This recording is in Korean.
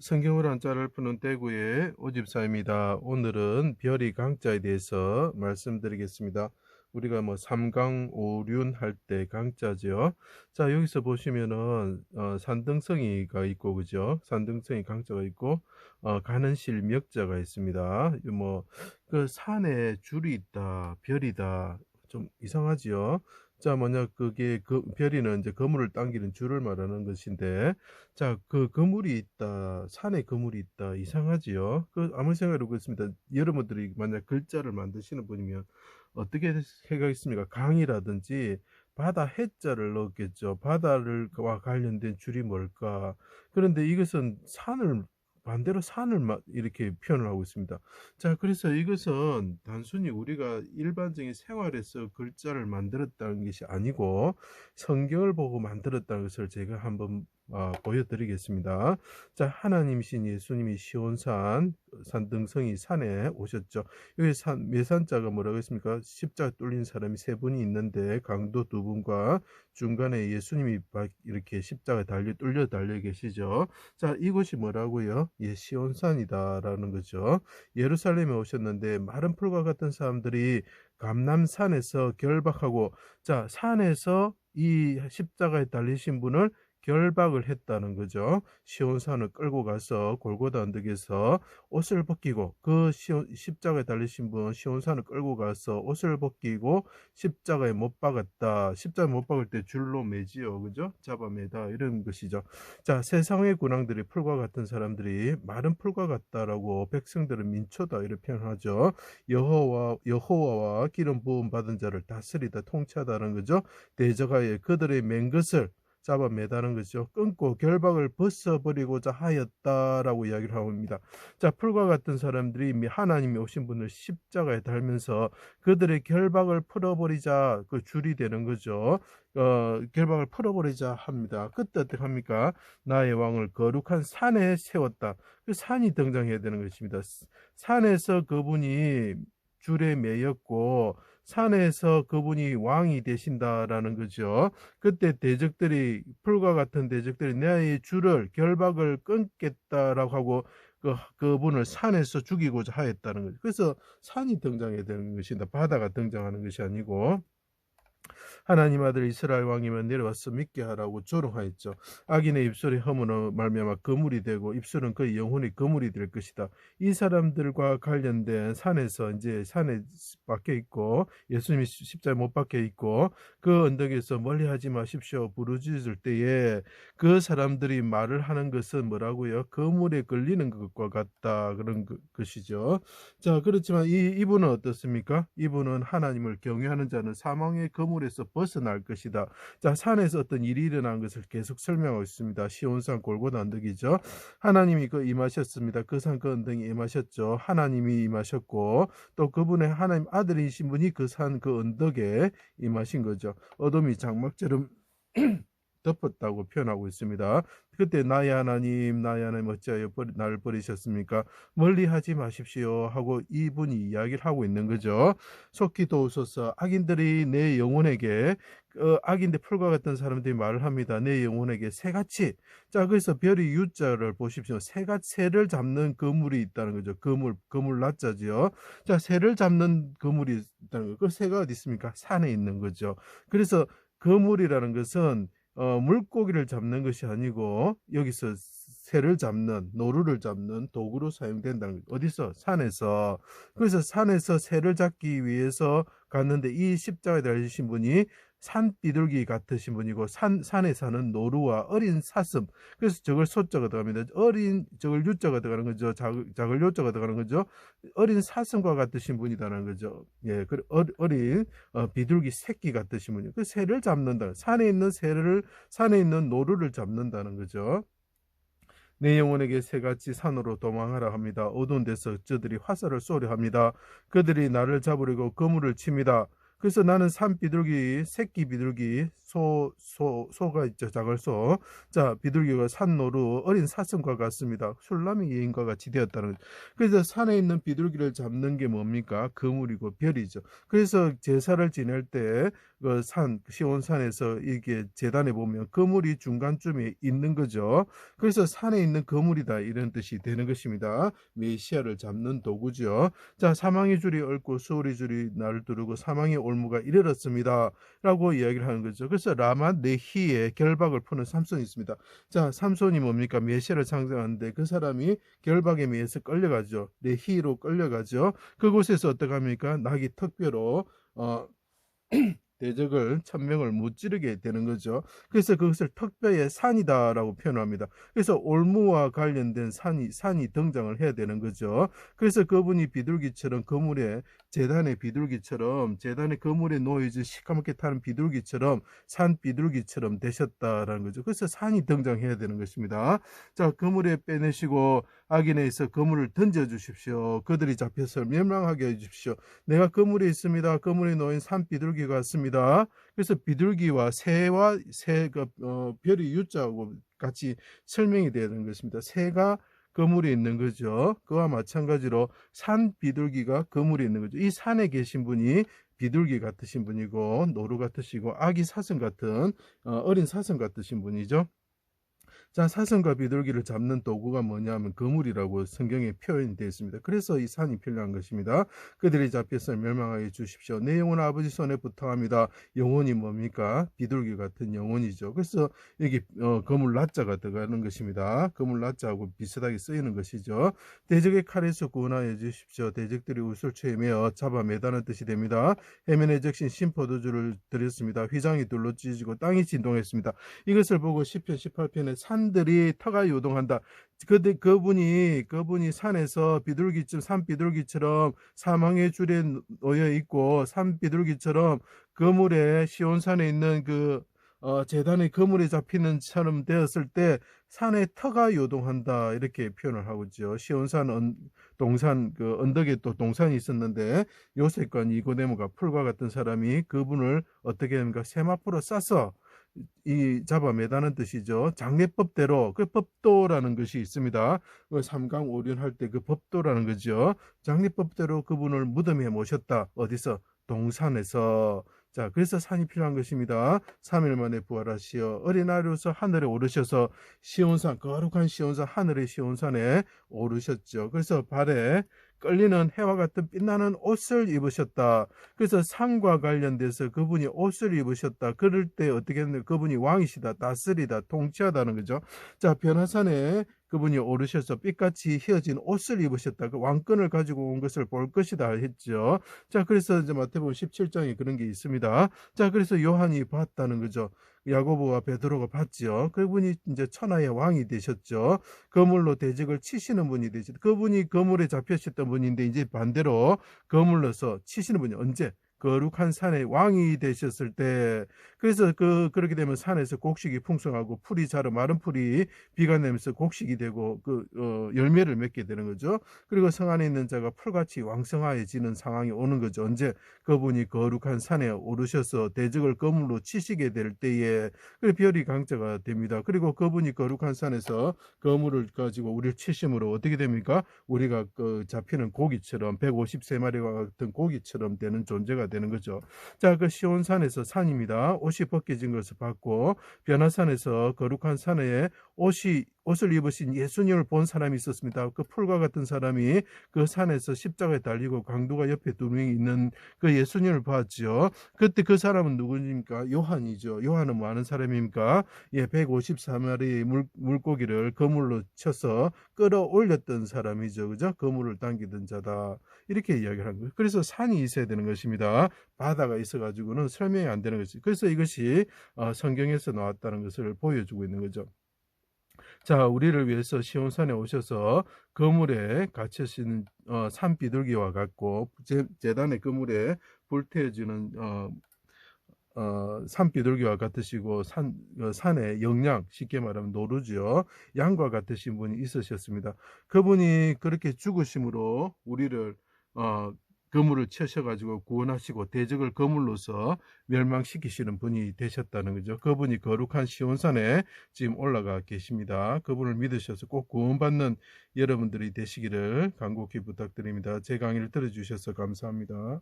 성경을 한자를 푸는 대구의 오집사입니다. 오늘은 별이 강자에 대해서 말씀드리겠습니다. 우리가 뭐 삼강 오륜 할 때 강자죠. 자 여기서 보시면은 어, 산등성이가 있고 그죠? 산등성이 강자가 있고 어, 가는 실명자가 있습니다. 뭐 그 산에 줄이 있다, 별이다, 좀 이상하지요. 자, 만약 그게 그 별이는 이제 거물을 당기는 줄을 말하는 것인데, 자, 그 거물이 있다, 산에 거물이 있다, 이상하지요. 그 아무 생각이 없습니다. 여러분들이 만약 글자를 만드시는 분이면 어떻게 생각했습니까? 강이라든지 바다 해자를 넣었겠죠. 바다를와 관련된 줄이 뭘까? 그런데 이것은 산을 반대로 산을 막 이렇게 표현을 하고 있습니다. 자, 그래서 이것은 단순히 우리가 일반적인 생활에서 글자를 만들었다는 것이 아니고 성경을 보고 만들었다는 것을 제가 한번 어, 보여드리겠습니다. 자, 하나님이신 예수님이 시온산 산등성이 산에 오셨죠. 여기 산 매산자가 뭐라고 했습니까? 십자가 뚫린 사람이 세 분이 있는데 강도 두 분과 중간에 예수님이 이렇게 십자가 달려 뚫려 달려 계시죠. 자, 이곳이 뭐라고요? 예, 시온산이다라는 거죠. 예루살렘에 오셨는데 마른 풀과 같은 사람들이 감남산에서 결박하고 자, 산에서 이 십자가에 달리신 분을 결박을 했다는 거죠. 시온산을 끌고 가서 골고다 언덕에서 옷을 벗기고 그 시온, 십자가에 달리신 분 시온산을 끌고 가서 옷을 벗기고 십자가에 못 박았다. 십자가에 못 박을 때 줄로 매지요. 그죠? 잡아매다. 이런 것이죠. 자, 세상의 군왕들이 풀과 같은 사람들이 마른 풀과 같다라고 백성들은 민초다. 이렇게 표현하죠. 여호와, 여호와와 기름 부음 받은 자를 다스리다 통치하다는 거죠. 대저가에 그들의 맨 것을 잡아 매다는 것이죠. 끊고 결박을 벗어버리고자 하였다라고 이야기를 하고 있습니다. 자, 풀과 같은 사람들이 이미 하나님이 오신 분을 십자가에 달면서 그들의 결박을 풀어버리자 그 줄이 되는 거죠. 어, 결박을 풀어버리자 합니다. 그때 어떻게 합니까? 나의 왕을 거룩한 산에 세웠다. 그 산이 등장해야 되는 것입니다. 산에서 그분이 줄에 매였고 산에서 그분이 왕이 되신다라는 거죠. 그때 대적들이 풀과 같은 대적들이 내의 줄을 결박을 끊겠다라고 하고 그 그분을 산에서 죽이고자 하였다는 거죠. 그래서 산이 등장해야 되는 것이다. 바다가 등장하는 것이 아니고 하나님 아들 이스라엘 왕이면 내려와서 믿게 하라고 조롱하였죠. 악인의 입술이 허물어 말미암아 거물이 되고 입술은 그 영혼이 거물이 될 것이다. 이 사람들과 관련된 산에서 이제 산에 박혀 있고 예수님이 십자에 못 박혀 있고 그 언덕에서 멀리하지 마십시오 부르짖을 때에 그 사람들이 말을 하는 것은 뭐라고요? 거물에 걸리는 것과 같다 그런 것이죠. 자 그렇지만 이 이분은 어떻습니까? 이분은 하나님을 경외하는 자는 사망의 거물 에서 벗어날 것이다. 자, 산에서 어떤 일이 일어난 것을 계속 설명하고 있습니다. 시온산 골고다 언덕이죠. 하나님이 그 임하셨습니다. 그 산그 언덕에 임하셨죠. 하나님이 임하셨고 또 그분의 하나님 아들이신 분이 그 산그 그 언덕에 임하신 거죠. 어둠이 장막처럼 덮었다고 표현하고 있습니다. 그때 나의 하나님 나의 하나님 어찌하여 나를 버리셨습니까? 멀리하지 마십시오 하고 이분이 이야기를 하고 있는 거죠. 속히 도우소서 악인들이 내 영혼에게 어, 악인데 풀과 같은 사람들이 말을 합니다. 내 영혼에게 새같이 자 그래서 별이 유자를 보십시오. 새가 새를 잡는 그물이 있다는 거죠. 그물 그물 낮자지요. 자 새를 잡는 그물이 있다는 거. 그 새가 어디 있습니까? 산에 있는 거죠. 그래서 그물이라는 것은 어, 물고기를 잡는 것이 아니고 여기서 새를 잡는 노루를 잡는 도구로 사용된다는 거 어디서? 산에서. 그래서 산에서 새를 잡기 위해서 갔는데 이 십자가에 달리신 분이 산 비둘기 같으신 분이고 산 산에 사는 노루와 어린 사슴 그래서 저걸 소자가 들어갑니다. 어린 저걸 유자가 들어가는 거죠. 작을, 요자가 들어가는 거죠. 어린 사슴과 같으신 분이다라는 거죠. 예, 그 어린 어, 비둘기 새끼 같으신 분이 그 새를 잡는다. 산에 있는 새를 산에 있는 노루를 잡는다는 거죠. 내 영혼에게 새같이 산으로 도망하라 합니다. 어두운 데서 저들이 화살을 쏘려 합니다. 그들이 나를 잡으려고 거물을 칩니다. 그래서 나는 산 비둘기, 새끼 비둘기, 소, 소, 소가 있죠, 작을소. 자, 비둘기가 산노루, 어린 사슴과 같습니다. 술람이 예인과 같이 되었다는 거죠. 그래서 산에 있는 비둘기를 잡는 게 뭡니까? 그물이고 별이죠. 그래서 제사를 지낼 때, 그 산, 시온산에서 이게 재단에 보면 거물이 중간쯤에 있는 거죠. 그래서 산에 있는 거물이다 이런 뜻이 되는 것입니다. 메시아를 잡는 도구죠. 자, 사망의 줄이 얽고 수월의 줄이 나를 두르고 사망의 올무가 이르렀습니다. 라고 이야기를 하는 거죠. 그래서 라마 네히의 결박을 푸는 삼손이 있습니다. 자, 삼손이 뭡니까? 메시아를 상징하는데 그 사람이 결박에 의해서 끌려가죠. 네히로 끌려가죠. 그곳에서 어떻게 합니까? 낙이 특별로 어 대적을 천명을 무찌르게 되는 거죠. 그래서 그것을 특별의 산이다라고 표현합니다. 그래서 올무와 관련된 산이 산이 등장을 해야 되는 거죠. 그래서 그분이 비둘기처럼 그물에 재단의 비둘기처럼 재단의 그물에 놓여진 시커멓게 타는 비둘기처럼 산 비둘기처럼 되셨다라는 거죠. 그래서 산이 등장해야 되는 것입니다. 자, 그물에 빼내시고 악인에서 그물을 던져 주십시오. 그들이 잡혀서 멸망하게 해 주십시오. 내가 그물에 있습니다. 그물에 놓인 산 비둘기 같습니다. 그래서 비둘기와 새와 새가 어, 별이 유자하고 같이 설명이 되는 것입니다. 새가 그물에 있는 거죠. 그와 마찬가지로 산 비둘기가 그물에 있는 거죠. 이 산에 계신 분이 비둘기 같으신 분이고 노루 같으시고 아기 사슴 같은 어, 어린 사슴 같으신 분이죠. 자, 사슴과 비둘기를 잡는 도구가 뭐냐면 거물이라고 성경에 표현이 되어 있습니다. 그래서 이 산이 필요한 것입니다. 그들이 잡혀서 멸망하게 주십시오. 내 영혼 아버지 손에 부탁합니다. 영혼이 뭡니까? 비둘기 같은 영혼이죠. 그래서 여기 어, 거물 라자가 들어가는 것입니다. 거물 라자하고 비슷하게 쓰이는 것이죠. 대적의 칼에서 구원하여 주십시오. 대적들이 웃을 취하며 잡아 매다는 뜻이 됩니다. 해면에 적신 심포도주를 드렸습니다. 휘장이 둘러 찢어지고 땅이 진동했습니다. 이것을 보고 10편 18편에 산 산들이 터가 요동한다. 그때 그분이 그분이 산에서 비둘기쯤 산 비둘기처럼 사망의 줄에 놓여 있고 산 비둘기처럼 그물에 시온산에 있는 그 어, 재단의 그물에 잡히는 처럼 되었을 때 산에 터가 요동한다 이렇게 표현을 하고 있죠. 시온산 언, 동산 그 언덕에 또 동산이 있었는데 요셉과 니고데모가 풀과 같은 사람이 그분을 어떻게 합니까? 세마포로 싸서 이 잡아 매다는 뜻이죠. 장례법대로 그 법도라는 것이 있습니다. 그 삼강 오륜할 때 그 법도라는 거죠. 장례법대로 그분을 무덤에 모셨다. 어디서? 동산에서 자, 그래서 산이 필요한 것입니다. 3일 만에 부활하시어 어린아이로서 하늘에 오르셔서 시온산, 거룩한 시온산, 하늘의 시온산에 오르셨죠. 그래서 발에 끌리는 해와 같은 빛나는 옷을 입으셨다. 그래서 상과 관련돼서 그분이 옷을 입으셨다. 그럴 때 어떻게 했냐 그분이 왕이시다. 다스리다. 통치하다는 거죠. 자, 변화산에 그분이 오르셔서 삐같이 휘어진 옷을 입으셨다. 그 왕권을 가지고 온 것을 볼 것이다 했죠. 자, 그래서 이제 마태복음 17장에 그런 게 있습니다. 자, 그래서 요한이 봤다는 거죠. 야고보와 베드로가 봤죠. 그분이 이제 천하의 왕이 되셨죠. 거물로 대적을 치시는 분이 되셨죠. 그분이 거물에 잡혔었던 분인데 이제 반대로 거물로서 치시는 분이 언제? 거룩한 산의 왕이 되셨을 때 그래서 그 그렇게 되면 산에서 곡식이 풍성하고 풀이 자라 마른 풀이 비가 내면서 곡식이 되고 그 어, 열매를 맺게 되는 거죠. 그리고 성 안에 있는 자가 풀같이 왕성하여지는 상황이 오는 거죠. 언제 그분이 거룩한 산에 오르셔서 대적을 거물로 치시게 될 때에 그 별이 강자가 됩니다. 그리고 그분이 거룩한 산에서 거물을 가지고 우리를 치심으로 어떻게 됩니까? 우리가 그 잡히는 고기처럼 153마리와 같은 고기처럼 되는 존재가 되는 거죠. 자, 그 시온산에서 산입니다. 옷이 벗겨진 것을 봤고 변화산에서 거룩한 산에 옷이 옷을 입으신 예수님을 본 사람이 있었습니다. 그 풀과 같은 사람이 그 산에서 십자가에 달리고 강도가 옆에 두 명이 있는 그 예수님을 봤죠. 그때 그 사람은 누구입니까? 요한이죠. 요한은 뭐 하는 사람입니까? 예, 154마리의 물, 물고기를 거물로 쳐서 끌어올렸던 사람이죠. 그죠? 거물을 당기던 자다. 이렇게 이야기를 한 거예요. 그래서 산이 있어야 되는 것입니다. 바다가 있어가지고는 설명이 안 되는 것이. 그래서 이것이 어, 성경에서 나왔다는 것을 보여주고 있는 거죠. 자, 우리를 위해서 시온산에 오셔서 그물에 갇혀있는 어, 산 비둘기와 같고 재, 재단의 그물에 불태워지는 어, 어, 산 비둘기와 같으시고 산, 어, 산의 영양 쉽게 말하면 노루죠 양과 같으신 분이 있으셨습니다. 그분이 그렇게 죽으심으로 우리를 어, 거물을 쳐셔가지고 구원하시고 대적을 거물로서 멸망시키시는 분이 되셨다는 거죠. 그분이 거룩한 시온산에 지금 올라가 계십니다. 그분을 믿으셔서 꼭 구원받는 여러분들이 되시기를 간곡히 부탁드립니다. 제 강의를 들어주셔서 감사합니다.